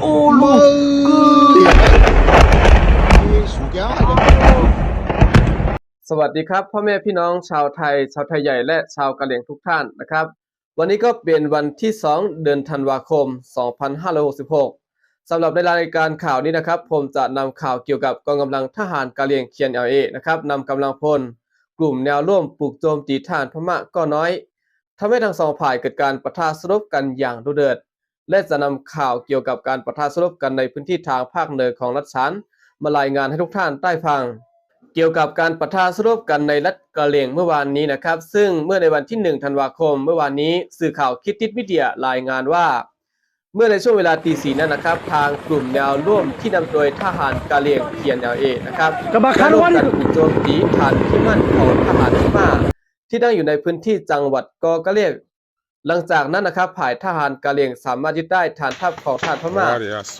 โอ้สวัสดีครับ พ่อแม่พี่น้องชาวไทย ชาวไทยใหญ่และชาวกะเหรี่ยงทุกท่านนะครับ วันนี้ก็เป็นวันที่ 2 เดือนธันวาคม 2566 สำหรับในรายการข่าวนี้นะครับ ผมจะนำข่าวเกี่ยวกับกองกำลังทหารกะเหรี่ยงเคียนเอเอนะครับนำกำลังพล กลุ่มแนวร่วมปลุกโจมตีฐานพม่าก็น้อย ทำให้ทั้งสองฝ่ายเกิดการประทะสลบกันอย่างดุเดือด และจะนำข่าวเกี่ยวกับการประทะสรบกันในพื้นที่ทางภาคเหนือของรัฐฉานมารายงานให้ทุกท่านได้ฟัง เกี่ยวกับการประทะสรบกันในรัฐกะเหรี่ยงเมื่อวานนี้นะครับ ซึ่งเมื่อในวันที่1ธันวาคม เมื่อวานนี้สื่อข่าวคิดติดมิเดียรายงานว่า เมื่อในช่วงเวลาตีสีนั้นนะครับ ทางกลุ่มแนวร่วมที่นำโดยทหารกะเหรี่ยงเคียนเอเอนะครับร่วมกันโจมตีฐานที่มั่นของทหารพม่าที่ตั้งอยู่ในพื้นที่จังหวัดกอกะเหรี่ยง หลังจากนั้นนะครับฝ่ายทหารกะเหรี่ยงสามารถยึดได้ฐานทัพของทหารพม่า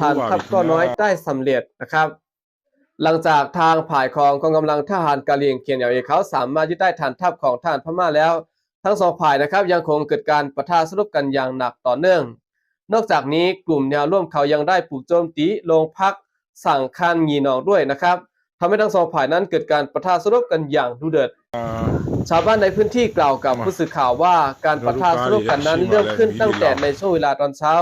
ฐานทัพก็น้อยได้สำเร็จนะครับ หลังจากทางผ่ายของกองกำลังทหารกะเหรี่ยงเคียนเอเอเขาสามารถยึดได้ฐานทัพของทหารพม่าแล้ว ทั้งสองฝ่ายนะครับยังคงเกิดการปะทะสรุปกันอย่างหนักต่อเนื่อง นอกจากนี้กลุ่มแนวร่วมเขายังได้ปลุกโจมตีโรงพักสั่งคันยีนองด้วยนะครับทำให้ทั้งสองฝ่ายนั้นเกิดการปะทะสรุปกันอย่างดุเดือด ชาวบ้านในพื้นที่กล่าวกับผู้สื่อข่าวว่าการปะทะสรุปกันนั้นเริ่มขึ้นตั้งแต่ในช่วงเวลาตอนเช้า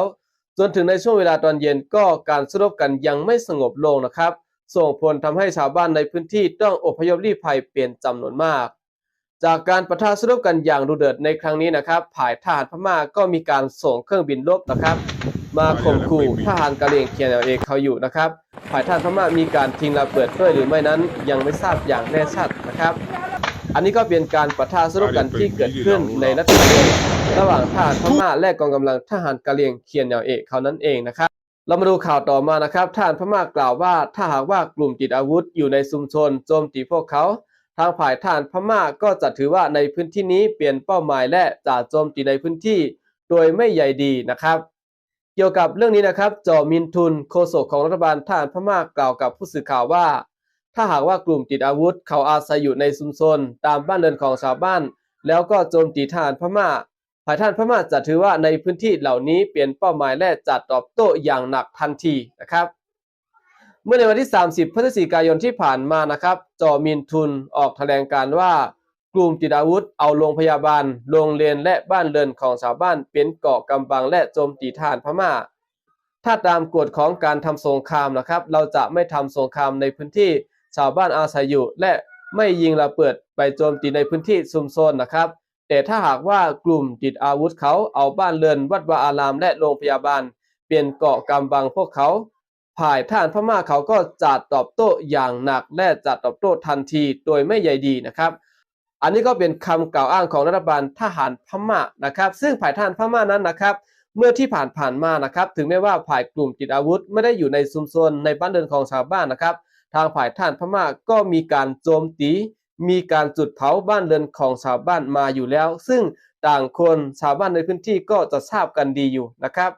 จนถึงในช่วงเวลาตอนเย็นก็การสรุปกันยังไม่สงบลงนะครับ ส่งผลทำให้ชาวบ้านในพื้นที่ต้องอพยพลี้ภัยเปลี่ยนจำนวนมาก จากการปะทะสรุปกันอย่างดุเดือดในครั้งนี้นะครับผ่ายทหารพม่าก็มีการส่งเครื่องบินรบนะครับมาข่มขู่ทหารกะเหรี่ยงเคียนเอเขาอยู่นะครับ ฝ่ายทหารพม่ามีการทิ้งระเบิดด้วยหรือไม่นั้นยังไม่ทราบอย่างแน่ชัดนะครับ อันนี้ก็เป็นการปะทะสรุปกันที่เกิดขึ้นในรัฐบาลระหว่างทหารพม่าและกองกำลังทหารกะเหรี่ยงเคียนเอเขานั้นเองนะครับ เรามาดูข่าวต่อมานะครับทหารพม่ากล่าวว่าถ้าหากว่ากลุ่มติดอาวุธอยู่ในชุมชนโจมตีพวกเขาทางฝ่ายทหารพม่าก็จะถือว่าในพื้นที่นี้เปลี่ยนเป้าหมายและจะโจมตีในพื้นที่ โดยไม่ใยดีนะครับ เกี่ยวกับเรื่องนี้นะครับจอมินทุนโฆษกของรัฐบาลทหารพม่ากล่าวกับผู้สื่อข่าวว่า ถ้าหากว่ากลุ่มติดอาวุธ เขาอาศัยอยู่ในชุมชนตามบ้านเรือนของชาวบ้าน แล้วก็โจมตีทหารพม่าฝ่ายทหารพม่าจะถือว่าในพื้นที่เหล่านี้เปลี่ยนเป้าหมายและจัดตอบโต้อย่างหนักทันทีนะครับ เมื่อในวันที่ 30 พฤศจิกายนที่ผ่านมานะครับ จอมินทุนออกแถลงการว่ากลุ่มติดอาวุธเอาโรงพยาบาล โรงเรียนและบ้านเรือนของชาวบ้านเป็นเกาะกำบังและโจมตีทหารพม่า ถ้าตามกฎของการทำสงครามนะครับ เราจะไม่ทำสงครามในพื้นที่ ชาวบ้านอาศัยอยู่ และไม่ยิงระเบิดไปโจมตีในพื้นที่ชุมชนนะครับ แต่ถ้าหากว่ากลุ่มติดอาวุธเขาเอาบ้านเรือนวัดวาอารามและโรงพยาบาล เปลี่ยนเกาะกำบังพวกเขาผ่ายท่านพม่าเขาก็จัดตอบโต้อย่างหนักและจัดตอบโต้ทันทีโดยไม่ใยดีนะครับ อันนี้ก็เป็นคำกล่าวอ้างของรัฐบาลทหารพม่านะครับ ซึ่งฝ่ายทหารพม่านั้นนะครับ เมื่อที่ผ่านผ่านมานะครับ ถึงแม้ว่าฝ่ายกลุ่มติดอาวุธ ไม่ได้อยู่ในชุมชนในบ้านเรือนของชาวบ้านนะครับ ทางฝ่ายทหารพม่าก็มีการโจมตี มีการจุดเผาบ้านเรือนของชาวบ้านมาอยู่แล้ว ซึ่งต่างคนชาวบ้านในพื้นที่ก็จะทราบกันดีอยู่นะครับ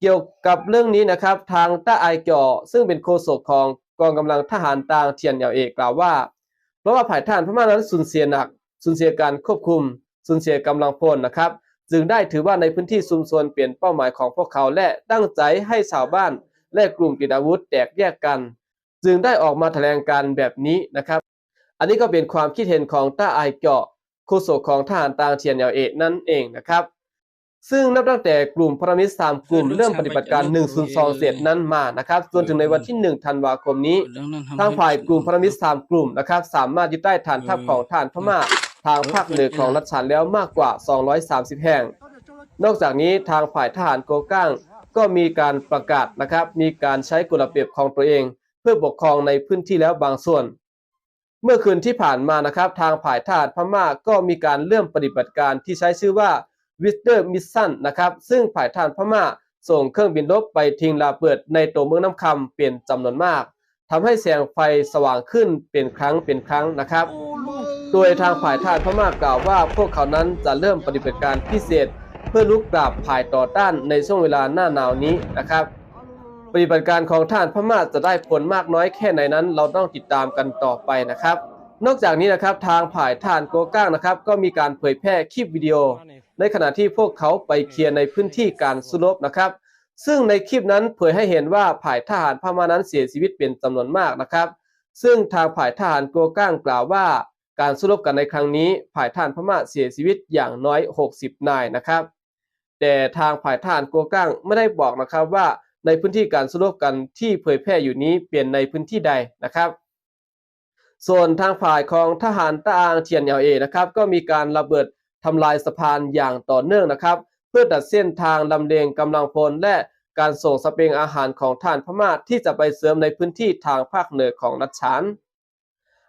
เกี่ยวกับเรื่องนี้นะครับทางต้าไอเก่อซึ่งเป็นโฆษกของกองกำลังทหารต่างเทียนเหยาเอกกล่าวว่าเพราะว่าฝ่ายทหารพม่านั้นสูญเสียหนักสูญเสียการควบคุมสูญเสียกำลังพลนะครับ จึงได้ถือว่าในพื้นที่ชุมชนเปลี่ยนเป้าหมายของพวกเขาและตั้งใจให้ชาวบ้านและกลุ่มติดอาวุธแตกแยกกัน จึงได้ออกมาแถลงการแบบนี้นะครับ อันนี้ก็เป็นความคิดเห็นของต้าไอเกาะโฆษกของทหารต่างเทียนเหยาเอกนั่นเองนะครับ ซึ่งนับตั้งแต่กลุ่มพรมิตรสามกลุ่มเริ่มปฏิบัติการ 102เสร็จนั้นมานะครับจนถึงในวันที่ 1 ธันวาคมนี้ ทางฝ่ายกลุ่มพรมิตรสามกลุ่มนะครับ สามารถยึดได้ฐานทัพของฐานพม่าทางภาคเหนือของรัฐฉานแล้วมากกว่า 230 แห่ง นอกจากนี้ทางฝ่ายทหารโกก้างก็มีการประกาศนะครับ มีการใช้กฎระเบียบของตัวเองเพื่อปกครองในพื้นที่แล้วบางส่วน เมื่อคืนที่ผ่านมานะครับ ทางฝ่ายทหารพม่าก็มีการเริ่มปฏิบัติการที่ใช้ชื่อว่าวิสเตอร์มิสซันนะครับ ซึ่งฝ่ายทหารพม่าส่งเครื่องบินรบไปทิ้งระเบิดในตัวเมืองน้ำคำเป็นจำนวนมากทำให้แสงไฟสว่างขึ้นเป็นครั้งเป็นครั้งนะครับ โดยทางฝ่ายทหารพม่ากล่าวว่า พวกเขานั้นจะเริ่มปฏิบัติการพิเศษ เพื่อลุกปราบฝ่ายต่อต้านในช่วงเวลาหน้าหนาวนี้นะครับ ปฏิบัติการของทหารพม่าจะได้ผลมากน้อยแค่ไหนนั้น เราต้องติดตามกันต่อไปนะครับ นอกจากนี้นะครับทางฝ่ายทหารโกก้างนะครับ ก็มีการเผยแพร่คลิปวิดีโอ ในขณะที่พวกเขาไปเคลียร์ในพื้นที่การสู้รบนะครับ ซึ่งในคลิปนั้นเผยให้เห็นว่าฝ่ายทหารพม่านั้นเสียชีวิตเป็นจำนวนมากนะครับ ซึ่งทางฝ่ายทหารโกก้างกล่าวว่า การสู้รบกันในครั้งนี้ฝ่ายทหารพม่าเสียชีวิตอย่างน้อย 60 นายนะครับ แต่ทางฝ่ายทหารกัวก้างไม่ได้บอกนะครับว่า ในพื้นที่การสู้รบกันที่เผยแพร่อยู่นี้เปลี่ยนในพื้นที่ใดนะครับ ส่วนทางฝ่ายของทหารตะอางเทียนเอลเอนะครับก็มีการระเบิดทำลายสะพานอย่างต่อเนื่องนะครับ เพื่อตัดเส้นทางลำเลียงกำลังพลและการส่งสเปงอาหารของทหานพม่าที่จะไปเสริมในพื้นที่ทางภาคเหนือของรัฐฉาน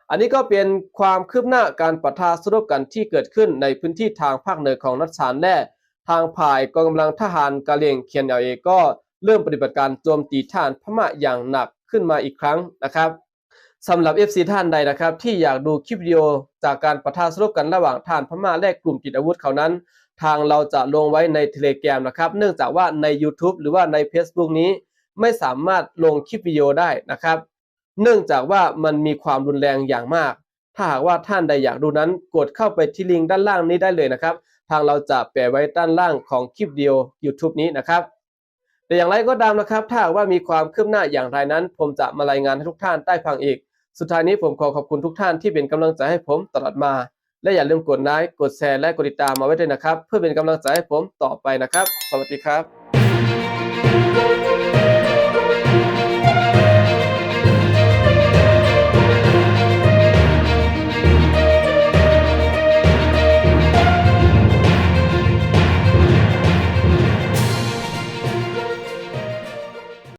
อันนี้ก็เป็นความคืบหน้าการปะทะสู้รบกันที่เกิดขึ้นในพื้นที่ทางภาคเหนือของรัฐฉานและทางฝ่ายกองกำลังทหารกะเหรี่ยงเคียนเอลเอก็ เริ่มปฏิบัติการโจมตีทหารพม่าอย่างหนักขึ้นมาอีกครั้งนะครับสำหรับ FC ท่านใดนะครับ ที่อยากดูคลิปวิดีโอจากการประทะสรุปกันระหว่างทหานพม่าและกลุ่มติดอาวุธเขานั้น ทางเราจะลงไว้ใน Telegram นะครับ เนื่องจากว่าใน YouTube หรือว่าใน Facebook นี้ ไม่สามารถลงคลิปวิดีโอได้นะครับ เนื่องจากว่ามันมีความรุนแรงอย่างมาก ถ้าหากว่าท่านใดอยากดูนั้น กดเข้าไปที่ลิงก์ด้านล่างนี้ได้เลยนะครับ ทางเราจะแปะไว้ด้านล่างของคลิปวิดีโอ YouTube นี้นะครับ แต่อย่างไรก็ตามนะครับ ถ้าว่ามีความคืบหน้าอย่างไรนั้น ผมจะมารายงานให้ทุกท่านได้ฟังอีก สุดท้ายนี้ผมขอขอบคุณทุกท่านที่เป็นกำลังใจให้ผมตลอดมา และอย่าลืมกดไลค์กดแชร์และกดติดตามมาไว้ด้วยนะครับ เพื่อเป็นกำลังใจให้ผมต่อไปนะครับ สวัสดีครับ